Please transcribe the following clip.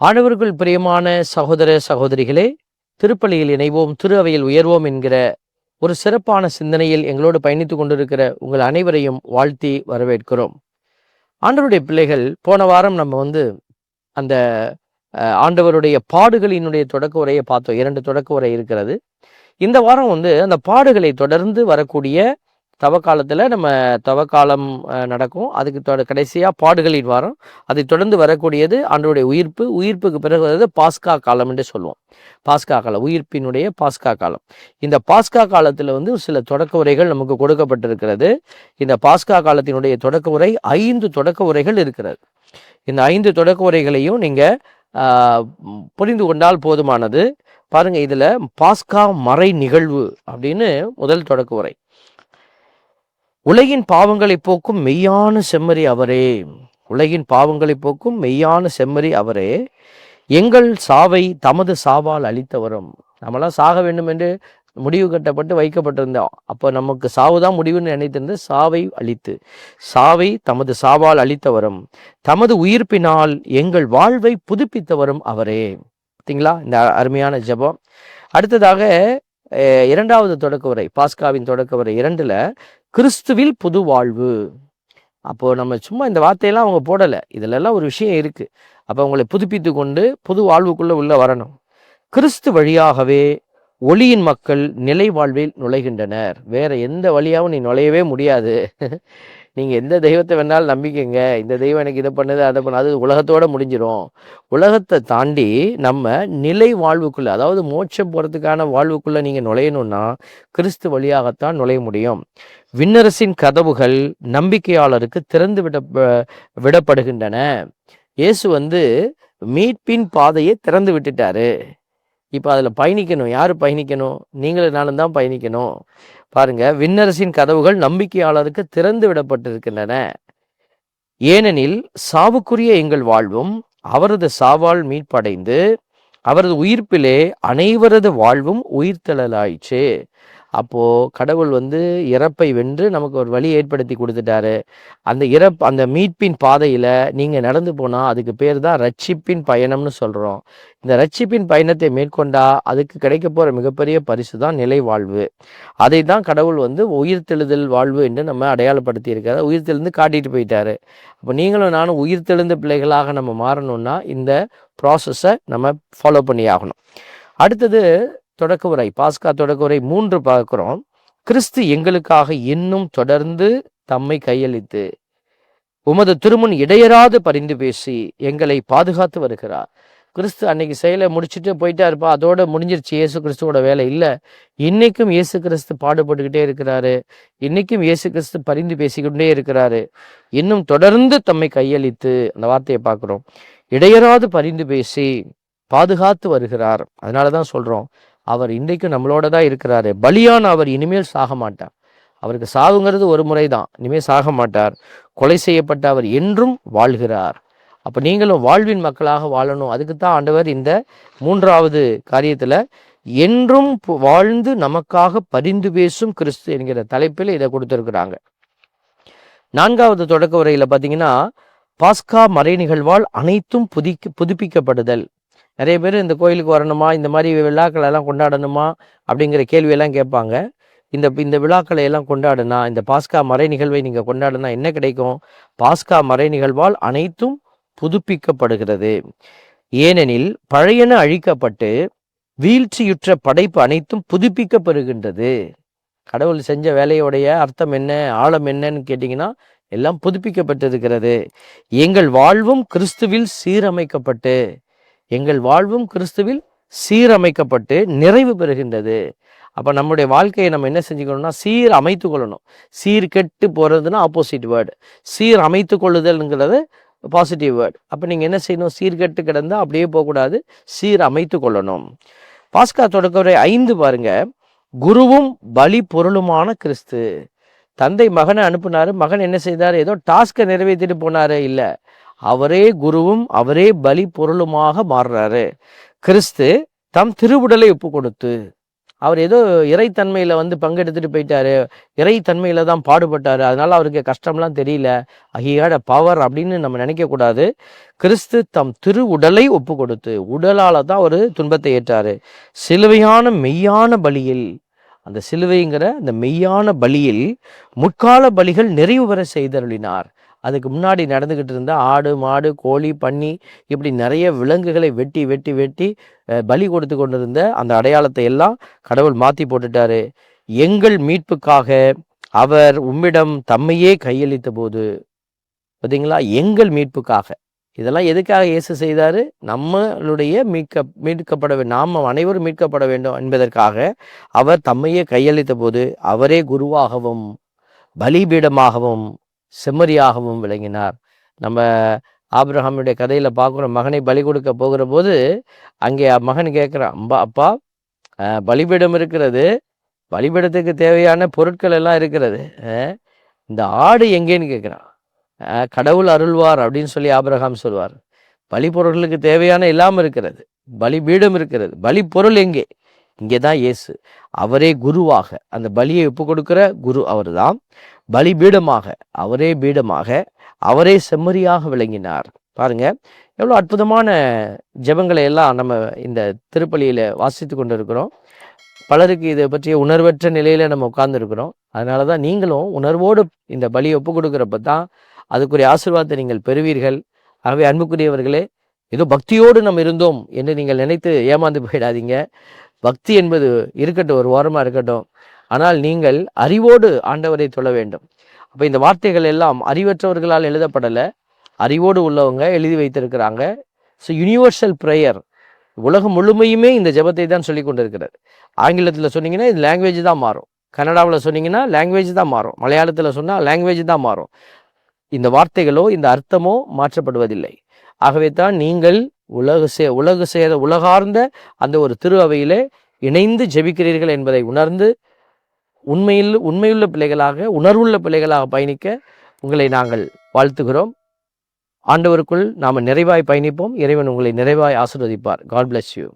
ஆண்டவருக்குள் பிரியமான சகோதர சகோதரிகளே திருப்பலியில் இணைவோம் திரு அவையில் உயர்வோம் என்கிற ஒரு சிறப்பான சிந்தனையில் எங்களோடு பயணித்துக் கொண்டிருக்கிற உங்கள் அனைவரையும் வாழ்த்தி வரவேற்கிறோம். ஆண்டவருடைய பிள்ளைகள் போன வாரம் நம்ம வந்து அந்த ஆண்டவருடைய பாடுகளினுடைய தொடக்க உரையை பார்த்தோம். இரண்டு தொடக்க உரை இருக்கிறது. இந்த வாரம் வந்து அந்த பாடுகளை தொடர்ந்து வரக்கூடிய தவக்காலத்தில் நம்ம தவக்காலம் நடக்கும். அதுக்கு தொட கடைசியாக பாடுகளின் வாரம். அதை தொடர்ந்து வரக்கூடியது ஆண்டவருடைய உயிர்ப்பு. உயிர்ப்புக்கு பிறகு வருது பாஸ்கா காலம் என்று சொல்லுவோம். பாஸ்கா காலம். உயிர்ப்பினுடைய பாஸ்கா காலம். இந்த பாஸ்கா காலத்தில் வந்து சில தொடக்க உரைகள் நமக்கு கொடுக்கப்பட்டிருக்கிறது. இந்த பாஸ்கா காலத்தினுடைய தொடக்க உரை ஐந்து தொடக்க உரைகள் இருக்கிறது. இந்த ஐந்து தொடக்க உரைகளையும் நீங்கள் புரிந்து கொண்டால் போதுமானது. பாருங்கள் இதில் பாஸ்கா மறை நிகழ்வு அப்படின்னு முதல் தொடக்க உரை. உலகின் பாவங்களை போக்கும் மெய்யான செம்மறி அவரே. உலகின் பாவங்களை போக்கும் மெய்யான செம்மறி அவரே. எங்கள் சாவை தமது சாவால் அளித்தவரும் நம்மளாம் சாக வேண்டும் என்று முடிவு கட்டப்பட்டு வைக்கப்பட்டிருந்தோம். அப்போ நமக்கு சாவு தான் முடிவுன்னு நினைத்திருந்து சாவை அழித்து சாவை தமது சாவால் அளித்தவரும் தமது உயிர்ப்பினால் எங்கள் வாழ்வை புதுப்பித்தவரும் அவரே. பார்த்தீங்களா? இந்த அருமையான ஜெபம். அடுத்ததாக இரண்டாவது தொடக்க உரை பாஸ்காவின் தொடக்க உரை இரண்டில் கிறிஸ்துவில் புது வாழ்வு. அப்போது நம்ம சும்மா இந்த வார்த்தையெல்லாம் அவங்க போடலை. இதிலெல்லாம் ஒரு விஷயம் இருக்குது அப்போ அவங்களை புதுப்பித்து கொண்டு புது வாழ்வுக்குள்ளே உள்ள வரணும். கிறிஸ்து வழியாகவே ஒளியின் மக்கள் நிலை வாழ்வில் நுழைகின்றனர். வேற எந்த வழியாகவும் நீ நுழையவே முடியாது. நீங்கள் எந்த தெய்வத்தை வேணாலும் நம்பிக்கைங்க. இந்த தெய்வம் எனக்கு இதை பண்ணுது அதை பண்ணது அது உலகத்தோட முடிஞ்சிடும் உலகத்தை தாண்டி நம்ம நிலை வாழ்வுக்குள்ளே அதாவது மோட்சம் போகிறதுக்கான வாழ்வுக்குள்ளே நீங்கள் நுழையணும்னா கிறிஸ்து வழியாகத்தான் நுழைய முடியும். விண்ணரசின் கதவுகள் நம்பிக்கையாளருக்கு திறந்து விட விடப்படுகின்றன. இயேசு வந்து மீட்பின் பாதையை திறந்து விட்டுட்டாரு. இப்போ அதில் பயணிக்கணும். யார் பயணிக்கணும்? நீங்களும் நானும் தான் பயணிக்கணும். பாருங்க விண்ணரசின் கதவுகள் நம்பிக்கையாளருக்கு திறந்து விடப்பட்டிருக்கின்றன. ஏனெனில் சாவுக்குரிய எங்கள் வாழ்வும் அவரது சாவால் மீட்படைந்து அவரது உயிர்ப்பிலே அனைவரது வாழ்வும் உயிர்த்தெழலாயிற்று. அப்போது கடவுள் வந்து இறப்பை வென்று நமக்கு ஒரு வழி ஏற்படுத்தி கொடுத்துட்டாரு. அந்த இறப்பு அந்த மீட்பின் பாதையில் நீங்கள் நடந்து போனால் அதுக்கு பேர் தான் ரட்சிப்பின் பயணம்னு சொல்கிறோம் இந்த ரட்சிப்பின் பயணத்தை மேற்கொண்டா அதுக்கு கிடைக்க போகிற மிகப்பெரிய பரிசு தான் நிலை வாழ்வு அதை தான் கடவுள் வந்து உயிர்த்தெழுதல் வாழ்வு என்று நம்ம அடையாளப்படுத்தி இருக்காரு. உயிர்த்தெழுந்து காட்டிட்டு போயிட்டாரு. அப்போ நீங்களும் நானும் உயிர்த்தெழுந்த பிள்ளைகளாக நம்ம மாறணும்னா இந்த ப்ராசஸை நம்ம ஃபாலோ பண்ணி ஆகணும். அடுத்தது தொடக்க உரை பாஸ்கா தொடக்க உரை மூன்று பார்க்குறோம். கிறிஸ்து எங்களுக்காக இன்னும் தொடர்ந்து தம்மை கையளித்து உமது திருமுன் இடையராது பரிந்து பேசி எங்களை பாதுகாத்து வருகிறார். கிறிஸ்து அன்னைக்கு செயலை முடிச்சுட்டு போயிட்டா இருப்பா அதோட முடிஞ்சிருச்சு. இயேசு கிறிஸ்துவோட வேலை இல்லை. இன்னைக்கும் இயேசு கிறிஸ்து பாடுபட்டுக்கிட்டே இருக்கிறாரு. இன்னைக்கும் இயேசு கிறிஸ்து பரிந்து பேசிக்கொண்டே இருக்கிறாரு. இன்னும் தொடர்ந்து தம்மை கையளித்து அந்த வார்த்தையை பார்க்குறோம். இடையராது பரிந்து பேசி பாதுகாத்து வருகிறார். அதனால தான் சொல்கிறோம் அவர் இன்றைக்கும் நம்மளோட தான் இருக்கிறாரு. பலியான அவர் இனிமேல் சாக மாட்டார். அவருக்கு சாகுங்கிறது ஒரு முறை தான் இனிமேல் சாக மாட்டார். கொலை செய்யப்பட்ட அவர் என்றும் வாழ்கிறார். அப்போ நீங்களும் வாழ்வின் மக்களாக வாழணும். அதுக்கு தான் ஆண்டவர் இந்த மூன்றாவது காரியத்தில் என்றும் பு- வாழ்ந்து நமக்காக பரிந்து பேசும் கிறிஸ்து என்கிற தலைப்பில் இதை கொடுத்துருக்குறாங்க. நான்காவது தொடக்க உரையில் பார்த்தீங்கன்னா பாஸ்கா மறை நிகழ்வால் அனைத்தும் புதிக்க புதுப்பிக்கப்படுதல். நிறைய பேர் இந்த கோயிலுக்கு வரணுமா? இந்த மாதிரி விழாக்களை எல்லாம் கொண்டாடணுமா? அப்படிங்கிற கேள்வியெல்லாம் கேட்பாங்க. இந்த இந்த விழாக்களை எல்லாம் கொண்டாடுனா இந்த பாஸ்கா மறை நிகழ்வை நீங்கள் கொண்டாடுனா என்ன கிடைக்கும்? பாஸ்கா மறை நிகழ்வால் அனைத்தும் புதுப்பிக்கப்படுகிறது. ஏனெனில் பழையன அழிக்கப்பட்டு வீழ்ச்சியுற்ற படைப்பு அனைத்தும் புதுப்பிக்கப்படுகின்றது. கடவுள் செஞ்ச வேலையோடைய அர்த்தம் என்ன? ஆழம் என்னன்னு கேட்டிங்கன்னா எல்லாம் புதுப்பிக்கப்பட்டிருக்கிறது. எங்கள் வாழ்வும் கிறிஸ்துவில் சீரமைக்கப்பட்டு எங்கள் வாழ்வும் கிறிஸ்துவில் சீரமைக்கப்பட்டு நிறைவு பெறுகின்றது. அப்போ நம்முடைய வாழ்க்கையை நம்ம என்ன செஞ்சுக்கணும்னா சீர் அமைத்து கொள்ளணும். சீர் கெட்டு போகிறதுனா ஆப்போசிட் வேர்டு சீர் அமைத்து கொள்ளுதல்ங்கிறது பாசிட்டிவ் வேர்டு அப்போ நீங்கள் என்ன செய்யணும்? சீர்கெட்டு கிடந்தால் அப்படியே போகக்கூடாது. சீர் அமைத்து கொள்ளணும். பாஸ்கா தொடக்கவரை ஐந்து பாருங்க. குருவும் பலி பொருளுமான கிறிஸ்து. தந்தை மகனை அனுப்புனாரு. மகன் என்ன செய்தார்? ஏதோ டாஸ்கை நிறைவேற்றிட்டு போனாரு இல்லை. அவரே குருவும் அவரே பலி பொருளுமாக மாறுறாரு. கிறிஸ்து தம் திருவுடலை ஒப்பு கொடுத்து அவர் ஏதோ இறைத்தன்மையில் வந்து பங்கெடுத்துட்டு போயிட்டாரு இறைத்தன்மையில் தான் பாடுபட்டார் அதனால அவருக்கு கஷ்டம்லாம் தெரியல அஹியாட பவர் அப்படின்னு நம்ம நினைக்கக்கூடாது. கிறிஸ்து தம் திரு உடலை ஒப்பு கொடுத்து உடலால் தான் அவர் துன்பத்தை ஏற்றாரு. சிலுவையான மெய்யான பலியில் அந்த சிலுவைங்கிற அந்த மெய்யான பலியில் முற்கால பலிகள் நிறைவு பெற செய்தருளினார். அதுக்கு முன்னாடி நடந்துக்கிட்டு இருந்த ஆடு மாடு கோழி பன்னி இப்படி நிறைய விலங்குகளை வெட்டி வெட்டி வெட்டி பலி கொடுத்து கொண்டிருந்த அந்த அடையாளத்தை எல்லாம் கடவுள் மாற்றி போட்டுட்டாரு. எங்கள் மீட்புக்காக அவர் உம்மிடம் தம்மையே கையளித்த போது பார்த்தீங்களா எங்கள் மீட்புக்காக. இதெல்லாம் எதுக்காக இயேசு செய்தாரு? நம்மளுடைய மீட்க மீட்கப்பட நாம் அனைவரும் மீட்கப்பட வேண்டும் என்பதற்காக அவர் தம்மையே கையளித்த போது அவரே குருவாகவும் பலிபீடமாகவும் செம்மறியாகவும் விளங்கினார். நம்ம ஆப்ரஹாமுடைய கதையில் பார்க்குறோம் மகனை பலி கொடுக்க போகிற போது அங்கே மகன் கேட்குறான் அம்பா அப்பா பலிபீடம் இருக்கிறது. பலிபீடத்துக்கு தேவையான பொருட்கள் எல்லாம் இருக்கிறது. இந்த ஆடு எங்கேன்னு கேட்குறான் கடவுள் அருள்வார் அப்படின்னு சொல்லி ஆபிரகாம் சொல்வார். பலி பொருட்களுக்கு தேவையான எல்லாம் இருக்கிறது. பலிபீடம் இருக்கிறது. பலி பொருள் எங்கே? இங்கே தான் இயேசு. அவரே குருவாக அந்த பலியை ஒப்பு கொடுக்கிற குரு அவர்தான். பலிபீடமாக அவரே பீடமாக அவரே செம்மறியாக விளங்கினார். பாருங்க எவ்வளோ அற்புதமான ஜெபங்களை எல்லாம் நம்ம இந்த திருப்பலியில் வாசித்து கொண்டு இருக்கிறோம் பலருக்கு இதை பற்றிய உணர்வற்ற நிலையில் நம்ம உட்கார்ந்துருக்கிறோம். அதனால தான் நீங்களும் உணர்வோடு இந்த பலியை ஒப்பு கொடுக்குறப்ப தான் அதுக்குரிய ஆசீர்வாதத்தை நீங்கள் பெறுவீர்கள். ஆகவே அன்புக்குரியவர்களே ஏதோ பக்தியோடு நம்ம இருந்தோம் என்று நீங்கள் நினைத்து ஏமாந்து போயிடாதீங்க. பக்தி என்பது இருக்கட்டும் ஒரு ஓரமாக இருக்கட்டும். ஆனால் நீங்கள் அறிவோடு ஆண்டவரை தொழ வேண்டும். அப்போ இந்த வார்த்தைகள் எல்லாம் அறிவற்றவர்களால் எழுதப்படலை. அறிவோடு உள்ளவங்க எழுதி வைத்திருக்கிறாங்க. ஸோ யுனிவர்சல் ப்ரேயர் உலகம் முழுமையுமே இந்த ஜெபத்தை தான் சொல்லி கொண்டிருக்கிறது. ஆங்கிலத்தில் சொன்னீங்கன்னா இது லாங்குவேஜ் தான் மாறும். கன்னடாவில் சொன்னீங்கன்னா லாங்குவேஜ் தான் மாறும். மலையாளத்தில் சொன்னால் லாங்குவேஜ் தான் மாறும். இந்த வார்த்தைகளோ இந்த அர்த்தமோ மாற்றப்படுவதில்லை. ஆகவே தான் நீங்கள் உலக சே உலக சேர உலகார்ந்த அந்த ஒரு திரு அவையிலே இணைந்து ஜெபிக்கிறீர்கள் என்பதை உணர்ந்து உண்மையில் உண்மையுள்ள பிள்ளைகளாக உணர்வுள்ள பிள்ளைகளாக பயணிக்க உங்களை நாங்கள் வாழ்த்துகிறோம். ஆண்டவருக்குள் நாம் நிறைவாய் பயணிப்போம். இறைவன் உங்களை நிறைவாய் ஆசிர்வதிப்பார். God bless you